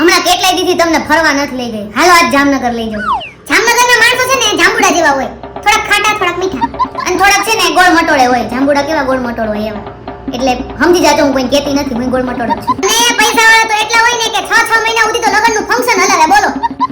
હમણાં કેટલાય દીથી તમને ફરવા નથી લઈ ગઈ. હાલો, આજ જામનગર લઈ જાઉં. જામનગરના માણસો છે ને જાંબુડા જેવા હોય. થોડાક ખાટા, થોડાક મીઠા. અને થોડાક છે ને ગોળ મટોળે હોય. જાંબુડા કેવા ગોળ મટોળ હોય એવા. એટલે સમજી જાતો હું કોઈ કહેતી નથી, હું ગોળ મટોળ છું. અને પૈસા વાળા તો એટલા હોય ને કે 6 6 મહિના સુધી તો લગનનું ફંક્શન હલાવે, બોલો.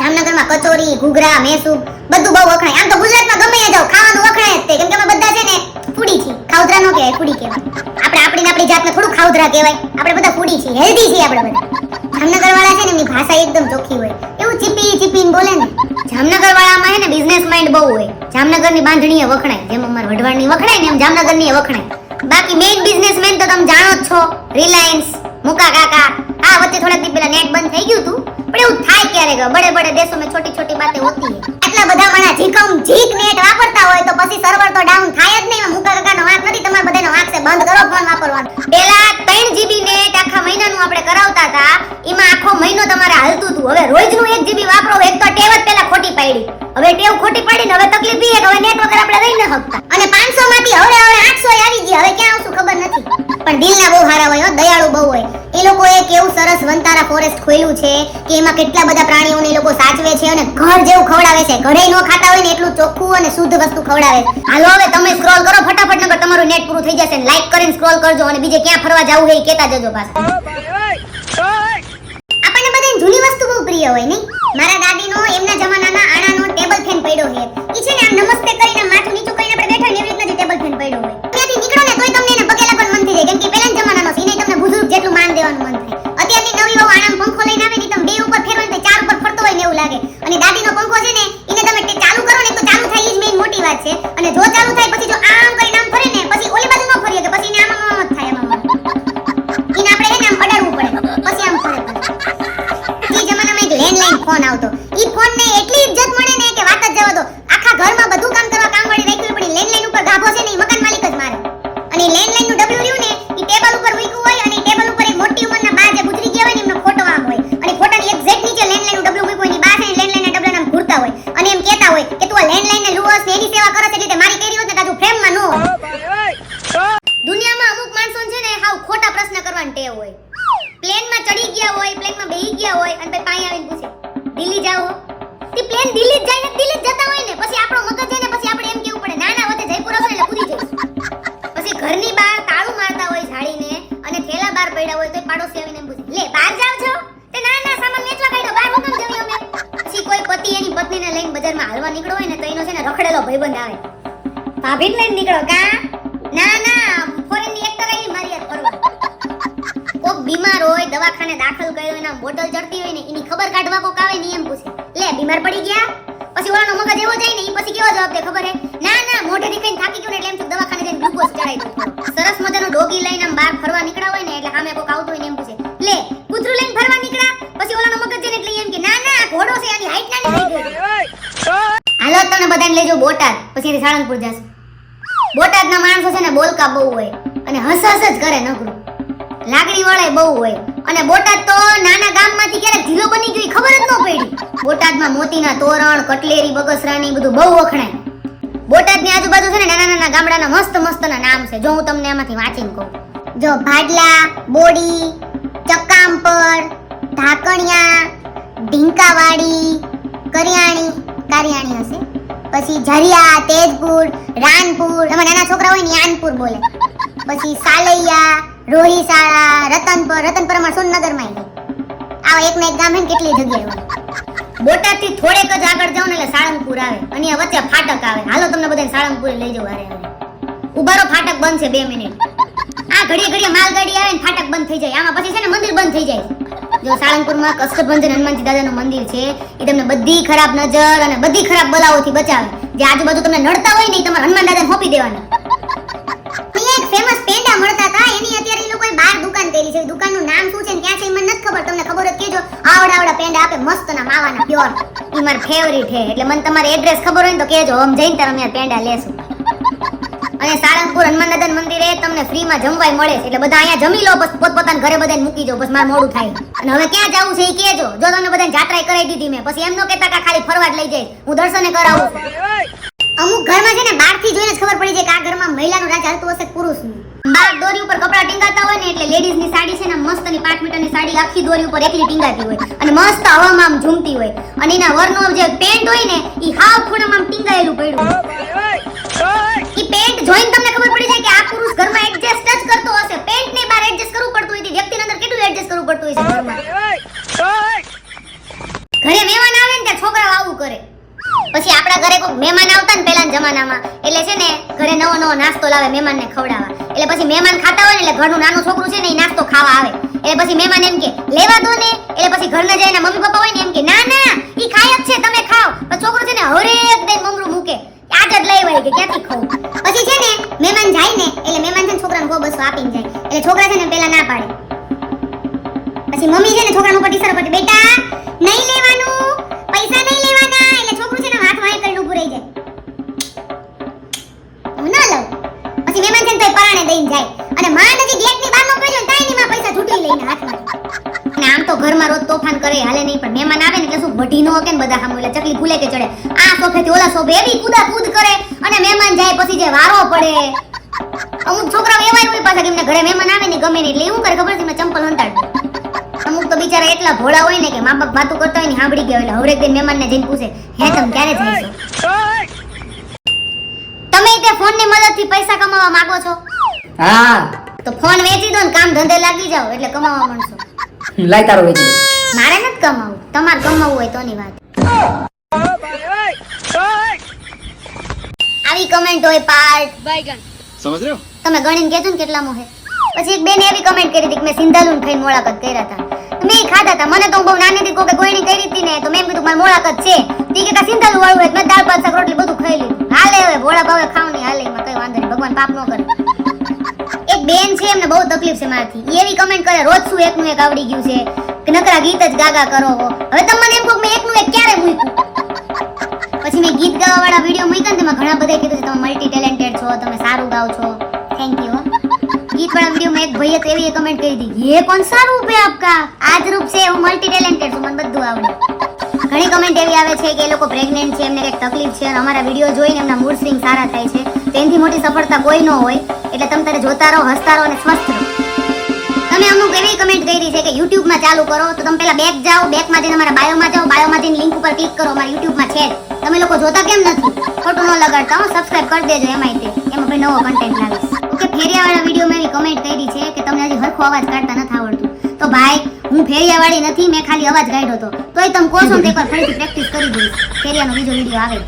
જામનગરમાં કચોરી, ઘૂઘરા મેસુ બધું બહુ વખણાય. આમ તો ગુજરાતમાં ગમે જાવ ખાવાનું વખણાય જ તે. કેમ કે અમે બધા છે ને ફૂડી છીએ. ખાઉધરા નો કહેવાય, ફૂડી કહેવાય. આપણે આપણી ને આપણી જાતને થોડું ખાઉધરા કહેવાય. આપણે બધા ફૂડી છીએ, હેલ્ધી છીએ આપણે બધા. જામનગર વાળા છે ને, એમની ભાષા એકદમ ચોખ્ખી હોય. એવું ચીપી ચીપીને બોલે ને. જામનગર વાળામાં છે ને બિઝનેસ માઇન્ડ બહુ હોય. જામનગરની બાંધણીએ વખણાય. જેમ અમાર વઢવાણની વખણાય ને, એમ જામનગરની વખણાય. બાકી મેઇન બિઝનેસમેન તો તમે જાણો જ છો. રિલાયન્સ મુકા કાકા, આ વચ્ચે થોડાક દી પહેલા નેટ બંધ થઈ ગયું હતું. પણ એવું થાય ક્યારેક. બડે બડે દેશો મેં છોટી છોટી બાતે હોતી આટલા બધા વાળા જીકમ જીક નેટ વાપરતા હોય તો પછી સર્વર તો ડાઉન થાય જ નહીં. મુકા કાકાનો વાંક નથી. તમારે બધાનો વાંક છે, બંધ કરો ફોન હવે ટેવ ખોટી પડી ને હવે તકલીફ એ કે હવે નેટ આપણે રહી ન શકતા. અને 500 માંથી હવે હવે 800 આવી ગઈ હવે ક્યાં આવશું ખબર નથી. પણ દિલના બહુ સારા હોય દયાળુ બહુ હોય. એ લોકોએ કેવું સરસ વનતારા ફોરેસ્ટ ખોલ્યું છે કે એમાં કેટલા બધા પ્રાણીઓને એ લોકો સાચવે છે અને ઘર જેવું ખવડાવે છે. ઘરે ન ખાતા હોય ને એટલું ચોખ્ખું અને શુદ્ધ વસ્તુ ખવડાવે છે. હાલો, હવે તમે સ્ક્રોલ કરો ફટાફટ, નકર તમારું નેટ પૂરું થઈ જશે લાઈક કરીને સ્ક્રોલ કરજો અને બીજે ક્યાં ફરવા જવું હોય એ જજો પાછા. આપણને બધાને જૂની વસ્તુ બહુ પ્રિય હોય, નહીં? મારા દાદીનો એમના જમાનાના આણાનો પડ્યો છે. ઈ છે ને આમ નમસ્તે કરીને માથું નીચું કરીને આપણે બેઠા ને એવી રીતના ટેબલ પાડોશી આવીને એમ પૂછે. લે, બહાર જાવ છો? તે ના સામાન વેચવા કાઢ્યો બહાર મોકલ જવી અમે પછી કોઈ પતિ એની પત્નીને લઈને બજારમાં હાલવા નીકળો હોય ને તો એનો છે ને રખડેલો ભાઈબંધ આવે. ભાભીને લઈને નીકળો, કા? ના ના ફોરેનની એક્ટર આવી મારી હાથ ફરવા કોક બીમાર હોય, દવાખાને દાખલ કર્યો, એના બોટલ ચડતી હોય ને, એની ખબર કાઢવા કોક આવે ને એમ પૂછે. લે, બીમાર પડી ગયા? પછી ઓલાનો મગજ એવો જાય ને એ પછી કેવો જવાબ દે ખબર હે? ના ના મોઢેથી કઈ થાકી ગયો ને એટલે એમ દવાખાને જઈને ગ્લુકોઝ ચડાવી દઉં સરસ મજાનો ડોગી લઈને આમ બહાર ફરવા નીકળ્યા હોય ને તમે બધાને લેજો બોટાદ, પછી સાળંગપુર જાશું. બોટાદના માણસો છે ને બોલકા બહુ હોય અને હસ હસ જ કરે નકરું. લાગણી વાળા બહુ હોય. અને બોટાદ તો નાના ગામમાંથી ક્યારેક જિલ્લો બની ગયો ખબર જ ન પડી. બોટાદમાં મોતીના તોરણ, કટલેરી, બગસરાની બધું બહુ વખણાય. બોટાદની આજુબાજુ છે ને નાના નાના ગામડાના મસ્ત મસ્તના નામ છે. જો હું તમને આમાંથી વાંચીને કહું. જો ભાડલા, બોડી, ચક્કામપર, ઢાકણિયા, ઢીંકાવાડી, કરિયાણી, કારિયાણી હશે. પછી ઝરિયા તેજપુર, રાનપુર, એમાં નાના છોકરા હોય ને આનપુર બોલે. પછી સાલૈયા, રોહિસાળા, રતનપર રતનપર અમાર સોનનગરમાં આવા એક ને એક ગામ કેટલી જગ્યાએ હોય. બોટાદથી થોડેક જ આગળ જાવ ને, એટલે સાળંગપુર આવે. અને વચ્ચે ફાટક આવે. હાલો તમને બધાને સાળંગપુર લઈ જવું હારે ઉભારો ફાટક બંધ છે બે મિનિટ. આ ઘડીએ ઘડીએ માલગાડી આવે ને, ફાટક બંધ થઈ જાય. આમાં પછી છે ને, મંદિર બંધ થઈ જાય. જો સાળંગપુરમાં કષ્ટભંજન હનુમાનજી દાદાનું મંદિર છે, એ તમને બધી ખરાબ નજર અને બધી ખરાબ બલાઓથી બચાવે. જે આજુબાજુ તમને નડતા હોય ને તમારે હનુમાન દાદાને હોપી દેવાના. એક ફેમસ પેંડા મળતા હતા, એની અત્યારે એ બાર દુકાન કરી છે. દુકાનનું નામ શું છે ક્યાં છે એ મને નથી ખબર. તમને ખબર જ કેજો આવડા આવડા પેંડા આપે મસ્ત ના માવાના પ્યોર ઈ મારા ફેવરિટ છે. એટલે મને તમારે એડ્રેસ ખબર હોય ને તો કહેજો. આમ જઈને તારે અમે પેંડા લેશું. અને સાળંગપુર હનુમાન દાદા મંદિરે તમને ફ્રીમાં જમવાય મળે છે. એટલે બધા અહીંયા જમી લો, બસ પોતપોતાના ઘરે બધાને મૂકી જો બસ મારે મોડું થાય. અને હવે ક્યાં જવું છે એ કહેજો. જો તમને બધાને જાત્રાએ કરાવી દીધી મેં, પછી એમ ન કહેતા કે ખાલી ફરવા જ લઈ જાય. હું દર્શને કરાવું અમુક ઘરમાં છે ને બહારથી જોઈને જ ખબર પડી જાય કે આ ઘરમાં મહિલાનું રાજ ચાલતું હશે પુરુષ પુરુષનું. બાર દોરી ઉપર કપડા ટીંગાતા હોય ને, એટલે લેડીઝની સાડી છે ને, મસ્તની પાંચ મીટરની સાડી આખી દોરી ઉપર એકલી ટીંગાતી હોય. અને મસ્ત હવામાં આમ ઝૂમતી હોય. અને એના વરનો જે પેન્ટ હોય ને એ હાવ ખૂણામાં ટીંગાયેલું પડ્યું. પેન્ટ જોઈને તમને ખબર પડી જાય કે આ પુરુષ ઘરમાં એડજસ્ટ જ કરતો હશે. પેન્ટ ને બહાર એડજસ્ટ કરવું પડતું હોય વ્યક્તિની અંદર કેટલું એડજસ્ટ કરવું પડતું હોય ઘરે મહેમાન આવે ને ત્યાં છોકરાઓ આવું કરે. પછી આપણા ઘરે કોઈ મહેમાન આવતા ને પહેલાના જમાનામાં. એટલે છે ને, ઘરે નવો નવો નાસ્તો લાવે મહેમાનને ખવડાવવા. એટલે પછી મહેમાન ખાતા હોય ને એટલે ઘરનું નાનું છોકરું છે ને એ નાસ્તો ખાવા આવે. એટલે પછી મહેમાન એમ કે, લેવા દો ને. એટલે પછી ઘરના જઈને મમ્મી પપ્પા હોય ને એમ કે, ના ના, ઈ ખાય જ છે, તમે ખાઓ. પણ છોકરો છે ને હરેક દઈને મમરું મૂકે. આજ જ લઈ વળી કે ક્યાંથી ખાવું? પછી છે ને, મહેમાન જાય ને, એટલે મહેમાન છે ને છોકરાને કો બસો આપીને જાય. એટલે છોકરા છે ને પેલા ના પાડે. પછી મમ્મી છે ને છોકરાનું ઉપર ટીસર પર બેટા, નહીં લેવાનું, પૈસા નહીં લેવાના. એટલે છોકરું છે ને હાથ વાય કરીને ઊભું રહી જાય. હું ના લઉં. પછી મહેમાન છે ને તોય પરાણે દઈને જાય. અને માં નજીક ગેટની બહાર મોકલ્યો ને તાયની માં પૈસા છૂટી લઈને હાથમાં. ઘરમાં રોજ તોફાન કરે હાલે નહીં પણ મહેમાન આવે ને એટલે શું વઢી નો કે ને બધા સામે એટલે ચકલી ફૂલે કે ચડે. આ સોફેથી ઓલા સોફે એવી કુદા કૂદ કરે અને મહેમાન જાય પછી જે વારો પડે. અમુક છોકરાઓ એવા હોય પાછા કે એમને ઘરે મહેમાન આવે ને ગમે ને એટલે એવું કરે ખબર છે? મેં ચંપલ હંતાડ. અમુક તો બિચારા એટલા ભોળા હોય ને કે મા બાપ વાતું કરતા હોય ને સાંભળી ગયા એટલે હવરેક દિન મહેમાનને જઈને પૂછે હે તમે ક્યારે છો? તમે તે ફોનની મદદથી પૈસા કમાવા માંગો છો? હા. તો ફોન વેચી દો ને કામ ધંધે લાગી જાઓ એટલે કમાવા મળશો લાય તારો વેચી મારે નથી કમાવું. તમારે કમાવું હોય તોની વાત. આવી કમેન્ટ હોય પાર્ટ બાયગન સમજ તમે ગણીને કહેજો ને કેટલા મોહે પછી એક બેને એવી કમેન્ટ કરી હતી કે મેં સિંધાલુન ખાઈને મોળાકત કર્યા હતા. મેં ખાધા હતા. મને તો બહુ નાની હતી કોકે ગોયણી કરી હતી ને તો મેં કીધું મારે મોળાકત છે. તી કે કા સિંધાલું વાળું હોય મેં દાળ ભાત શાક રોટલી બધું ખાઈ લીધું. હાલે હવે ભોળા ભાવે ખાવ નહીં હાલે એમાં કઈ વાંધો નહીં. ભગવાન પાપ નો બેન છે, એમને બહુ તકલીફ છે મારાથી. એવી કમેન્ટ કરે, રોજ શું એકનું એક આવડી ગયું છે? કે નકરા ગીત જ ગાગા કરો હવે તમને એમ કહું મેં એકનું એક ક્યારે મૂક્યું? પછી મેં ગીત ગાવા વાળા વીડિયો મૂક્યા ને તેમાં ઘણા બધા કીધું છે, તમે મલ્ટી ટેલેન્ટેડ છો, તમે સારું ગાવ છો. થેન્ક યુ ગીત વાળા વીડિયો મેં એક ભાઈએ તો એવી કમેન્ટ કરી દીધી, એ કોણ સારું રૂપ હે આપકા? આજ રૂપ છે, હું મલ્ટી ટેલેન્ટેડ છું, મને બધું આવડે. ઘણી કમેન્ટ એવી આવે છે કે એ લોકો પ્રેગ્નેન્ટ છે, એમને કંઈક તકલીફ છે અને અમારા વીડિયો જોઈને એમના મૂડ સ્વિંગ સારા થાય છે. તેનાથી મોટી સફળતા કોઈ ન હોય, એટલે તમે તારે જોતા રહો, હસતા રહો અને સ્વસ્થ રહો. તમે અમુક એવી કમેન્ટ કરી છે કે યુટ્યુબમાં ચાલુ કરો, તો તમે પહેલા બેક જાઓ બેકમાં જઈને અમારા બાયોમાં જાઓ બાયોમાં જઈને લિંક ઉપર ક્લિક કરો અમારા યુટ્યુબમાં છે તમે લોકો જોતા કેમ નથી? ખોટું ન લગાડતા હો સબસ્ક્રાઇબ કરી દેજો એમાંય તે. એમાં ભાઈ નવો કન્ટેન્ટ લાવીશ ઓકે, ફેરિયાવાળા વિડીયોમાં એવી કમેન્ટ કરી છે કે તમને હજી હરખો અવાજ કાઢતા નથી આવડતું. તો ભાઈ, હું ફેરિયાવાળી નથી, મેં ખાલી અવાજ કાઢ્યો હતો. તોય તમે કહો છો ને તો એકવાર ફરીથી પ્રેક્ટિસ કરી દઈશ ફેરિયાનો બીજો વીડિયો આવે.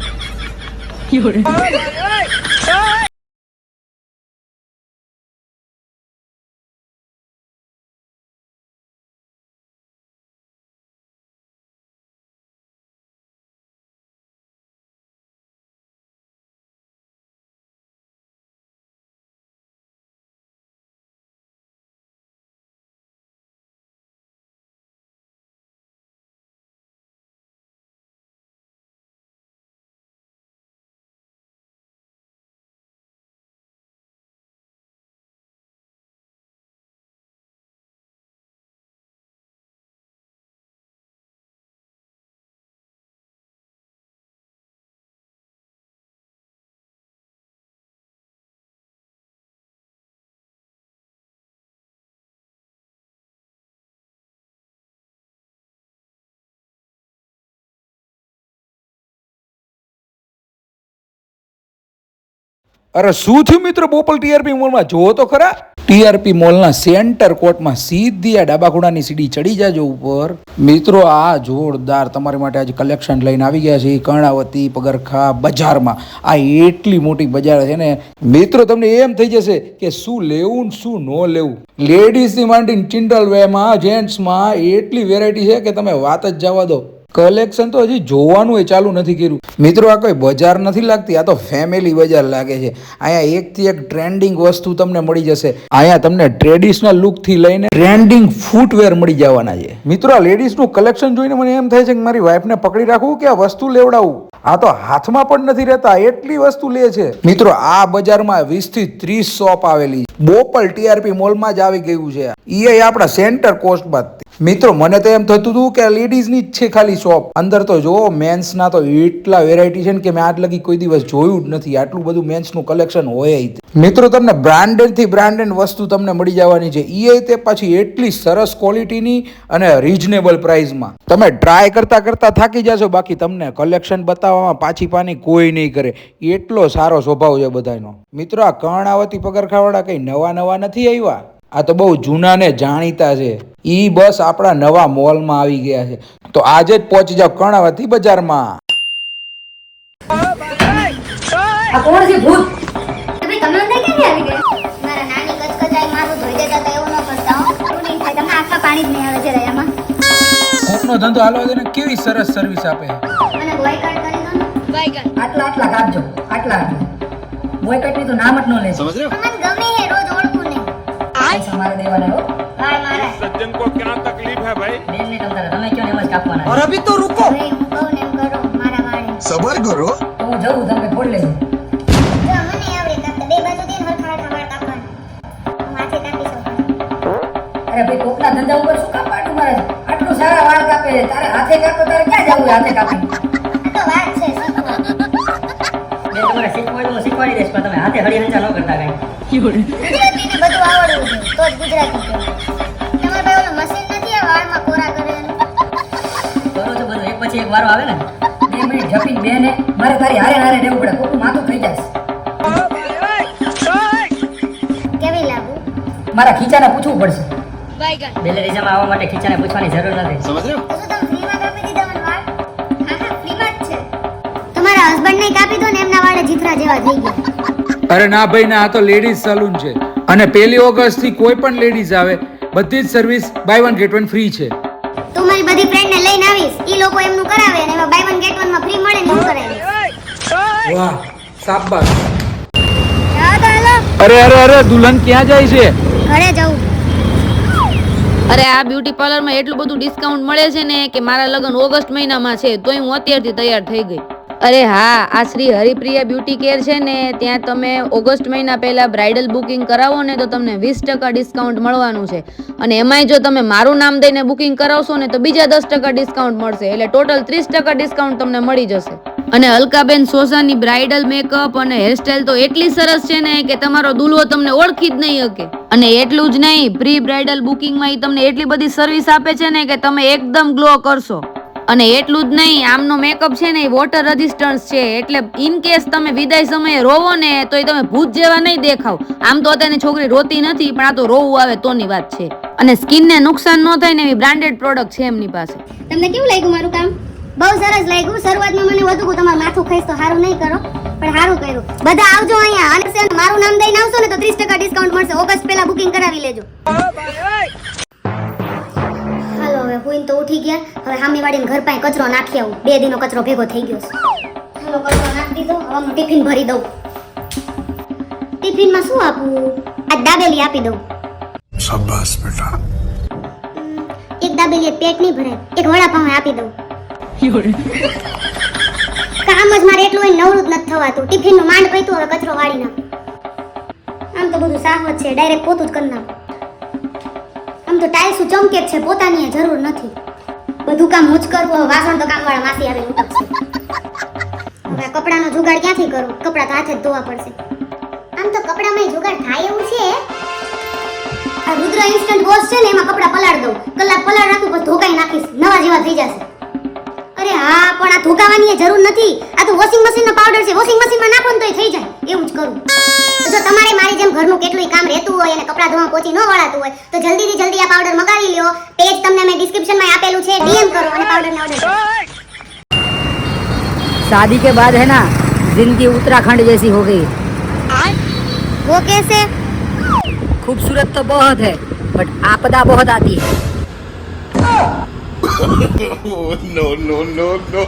有人。અરે શું થયું મિત્રો બોપલ ટીઆરપી મોલમાં? જોવો તો ખરા. ટીઆરપી મોલના સેન્ટર કોર્ટમાં સીધી આ ડાબા ખૂણાની સીડી ચડી જાજો ઉપર. મિત્રો, આ જોરદાર તમારી માટે આજે કલેક્શન લઈને આવી ગયા છે કર્ણાવતી પગરખા બજારમાં. આ એટલી મોટી બજાર છે ને. મિત્રો, તમને એમ થઈ જશે કે શું લેવું શું ન લેવું. લેડીઝની માંડીને ચિન્ડલ વેમાં જેન્ટ્સમાં એટલી વેરાયટી છે કે તમે વાત જ જવા દો. કલેક્શન તો હજી જોવાનું એ ચાલુ નથી કર્યું. મિત્રો, આ કોઈ બજાર નથી લાગતી, આ તો ફેમિલી બજાર લાગે છે. અહીંયા એકથી એક ટ્રેન્ડિંગ વસ્તુ તમને મળી જશે. અહીંયા તમને ટ્રેડિશનલ લુકથી લઈને ટ્રેન્ડિંગ ફૂટવેર મળી જવાના છે. મિત્રો, આ લેડીઝનું કલેક્શન જોઈને મને એમ થાય છે કે મારી વાઈફને પકડી રાખવું કે આ વસ્તુ લેવડાવું? આ તો હાથમાં પણ નથી રહેતા, એટલી વસ્તુ લે છે. મિત્રો, આ બજારમાં વીસથી ત્રીસ શોપ આવેલી. બોપલ ટીઆરપી મોલમાં જ આવી ગયું છે ઈ આપણા સેન્ટર કોસ્ટમાં. મિત્રો, મને તો એમ થતું હતું કે લેડીઝની જ છે ખાલી શોપ. અંદર તો જુઓ મેન્સના તો એટલા વેરાયટી છે ને કે મેં આજ લગી કોઈ દિવસ જોયું જ નથી. આટલું બધું મેન્સનું કલેક્શન હોય મિત્રો, તમને બ્રાન્ડેડથી બ્રાન્ડેડ વસ્તુ તમને મળી જવાની છે. એ તે પાછી એટલી સરસ ક્વોલિટીની અને રિઝનેબલ પ્રાઇસમાં તમે ટ્રાય કરતાં કરતાં થાકી જશો. બાકી તમને કલેક્શન બતાવવામાં પાછી પાની કોઈ નહીં કરે. એટલો સારો સ્વભાવ છે બધાનો. મિત્રો, આ કર્ણાવતી પગરખાવાળા કંઈ નવા નવા નથી આવ્યા? આ તો બહુ જૂના ને જાણીતા છે. એ બસ આપણા નવા મોલમાં આવી ગયા છે. તો આજે જ પહોંચી જાવ કર્ણાવતી બજારમાં. આ કોણ છે ભૂત? તમે તમે અંદર ક્યાંથી આવી ગયા મારા નાની કચકચાઈ મારું ધોઈ દેતા તો એવું ન કરતા હો. એવું નહીં થાય તમે આખા પાણી જ નહીં આવે છે રયામાં કોકનો ધંધો હાલવા દે ને કેવી સરસ સર્વિસ આપે. અને બોયકટ કરી દો ને. આટલા આટલા કાપજો આટલા બોયકટની તો નામ જ ન રોજ ઓળખું નહીં ભાઈ. તમારો દેવાનો હા. મારા. સજ્જન ક્યાં તકલીફ હે ભાઈ? બેન ને તમે હું હાથે શીખવાડી દઈશ તમે હાથે હળી હંચા ન કરતા કઈ. તો ગુજરાતી તમારે ભાઈ ઓલું મશીન નથી આ વાળમાં કોરા કરે કરો તો એક પછી એક વારો આવે ને. બે મિનિટ જપીને બે ને મારે તારી હારે હારે રહેવું પડે. કોકું માથું થઈ જશે કેવી લાગુ? મારા ખીચાને પૂછવું પડશે. પૂછવાની જરૂર નથી. તમારા હસબન્ડ ને કાપી દો ને એમના વાળા જીતરા જેવા અરે ના ભાઈ ના આ તો લેડીઝ સલૂન છે. અને પહેલી ઓગસ્ટથી કોઈ પણ લેડીઝ આવે બધી જ service buy one get one free છે. તું મારી બધી ફ્રેન્ડને લઈને આવીશ ઈ લોકો એમનું કરાવે અને એમાં બાય વન ગેટ વનમાં ફ્રી મળે ને એવું કરાવીશ વાહ શાબાશ. અરે અરે અરે દુલ્હન ક્યાં જાય છે? ઘરે જાઉં. અરે આ બ્યુટી પાર્લરમાં એટલું બધું ડિસ્કાઉન્ટ મળે છે ને કે મારા લગ્ન ઓગસ્ટ મહિનામાં છે તોય હું અત્યારથી તૈયાર થઈ ગઈ. અરે હા, આ શ્રી હરિપ્રિયા બ્યુટી કેર છે ને, ત્યાં તમે ઓગસ્ટ મહિના પહેલાં બ્રાઇડલ બુકિંગ કરાવો ને, તો તમને વીસ ટકા ડિસ્કાઉન્ટ મળવાનું છે. અને એમાંય જો તમે મારું નામ દઈને બુકિંગ કરાવશો ને, તો બીજા દસ ટકા ડિસ્કાઉન્ટ મળશે. એટલે ટોટલ ત્રીસ ટકા ડિસ્કાઉન્ટ તમને મળી જશે. અને અલકાબેન સોસાની બ્રાઇડલ મેકઅપ અને હેરસ્ટાઇલ તો એટલી સરસ છે ને કે તમારો દુલ્હો તમને ઓળખી જ નહીં શકે. અને એટલું જ નહીં પ્રી બ્રાઇડલ બુકિંગમાં એ તમને એટલી બધી સર્વિસ આપે છે ને કે તમે એકદમ ગ્લો કરશો. અને એટલું જ નહીં આમનો મેકઅપ છે ને એ વોટર રેઝિસ્ટન્સ છે. એટલે ઇન કેસ તમે વિદાય સમયે રોવો ને તો એ તમે ભૂત જેવા નહીં દેખાવ. આમ તો અત્યારની છોકરી રોતી નથી પણ આ તો રોવું આવે તોની વાત છે. અને સ્કિનને નુકસાન ન થાય ને એવી બ્રાન્ડેડ પ્રોડક્ટ છે એમની પાસે. તમને કેવું લાગ્યું મારું કામ? બહુ સરસ લાગ્યું. શરૂઆતમાં મને વધુ કે તમારું માથું ખાઈશ તો સારું નહીં કરો પણ સારું કર્યું. બધા આવજો અહીંયા. અને મારું નામ દઈને આવશો ને તો ત્રીસ ટકા ડિસ્કાઉન્ટ મળશે. ઓગસ્ટ પહેલા બુકિંગ કરાવી લેજો. પૂઈને તો ઉઠી ગયા. હવે સામે વાળીને ઘર પાસે કચરો નાખી આવું. બે દિનો કચરો ભેગો થઈ ગયો હાલો કચરો નાખી દીધો. હવે હું ટિફિન ભરી દઉં. ટિફિનમાં શું આપું? આ દાબેલી આપી દઉં. શાબાશ બેટા. એક દાબેલી પેટ નહીં ભરે એક વડાપાઉં આપી દઉં. કામ જ મારે એટલું હોય નવરું જ નથી થવાતું. ટિફિનનું માંડ પૈતું હવે કચરો વાળી ના આમ તો બધું સાહવત છે. ડાયરેક્ટ પોતું જ કરી નાખ. તો ટાઇલ્સ ચમકે છે, પોતાની જરૂર નથી. બધું કામ હું જ કરું વાસણ તો કામવાળા માસી આવે ઉટકશે હવે કપડાનો જુગાડ ક્યાંથી કરું? કપડા તો હાથે જ ધોવા પડશે. આમ તો કપડામાં જુગાડ થાય એવું છે. આ રુદ્ર ઇન્સ્ટન્ટ વોશ છે ને, એમાં કપડા પલાળ દઉં. કલાક પલાળ રાખું, પછી ધોકાઈ નાખીશ. નવા જેવા થઈ જશે. અરે હા, પણ આ ધોકાવાની જરૂર નથી. આ તો વોશિંગ મશીનનો પાવડર છે. વોશિંગ મશીનમાં નાખો ને તોય થઈ જાય. એવું જ કરું તો જો તમારે મારી જેમ ઘરનું કેટલું કામ રહેતું હોય અને કપડાં ધોવા પોચી ન વળાતું હોય તો જલ્દીથી જલ્દી આ પાવડર મંગાવી લ્યો પેજ તમને મેં ડિસ્ક્રિપ્શનમાં આપેલું છે ડીએમ કરો અને પાવડરને ઓર્ડર કરો शादी के बाद है ना जिंदगी उत्तराखंड जैसी हो गई वो कैसे खूबसूरत तो बहुत है बट आपदा बहुत आती है नो नो नो नो